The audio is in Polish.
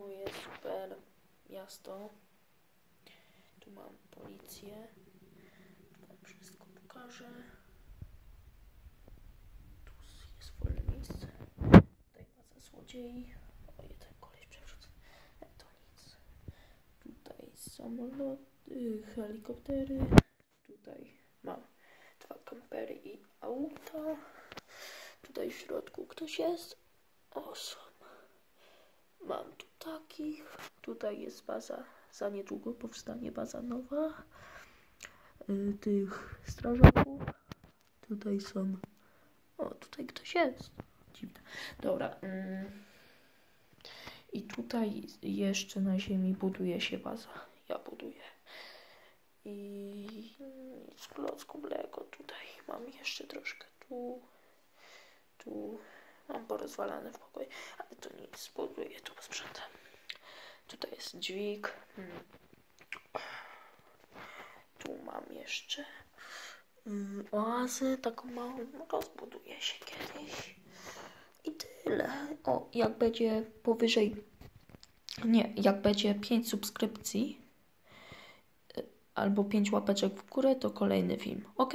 super miasto. Tu mam policję. Wam wszystko pokażę. Tu jest wolne miejsce. Tutaj baza złodziei. O, jeden koleś przewrócony. E, To nic. Tutaj samoloty, helikoptery. Tutaj mam dwa kampery i auta. Tutaj w środku ktoś jest. Są. Mam tu takich. Tutaj jest baza. Za niedługo powstanie baza nowa. Y, tych strażaków. Tutaj są. O, tutaj ktoś jest. Dziwne. Dobra. mm. I tutaj jeszcze na ziemi buduje się baza. Ja buduję. I z klocków Lego tutaj mam jeszcze troszkę tu. Tu mam porozwalane w pokoju, ale to nic, buduję tu posprzątam. Tutaj jest dźwig. Mm. Tu mam jeszcze mm, oazę taką małą. Rozbuduję się kiedyś. I tyle. O, jak będzie powyżej. Nie, jak będzie 5 subskrypcji y, albo 5 łapeczek w górę, to kolejny film. Ok?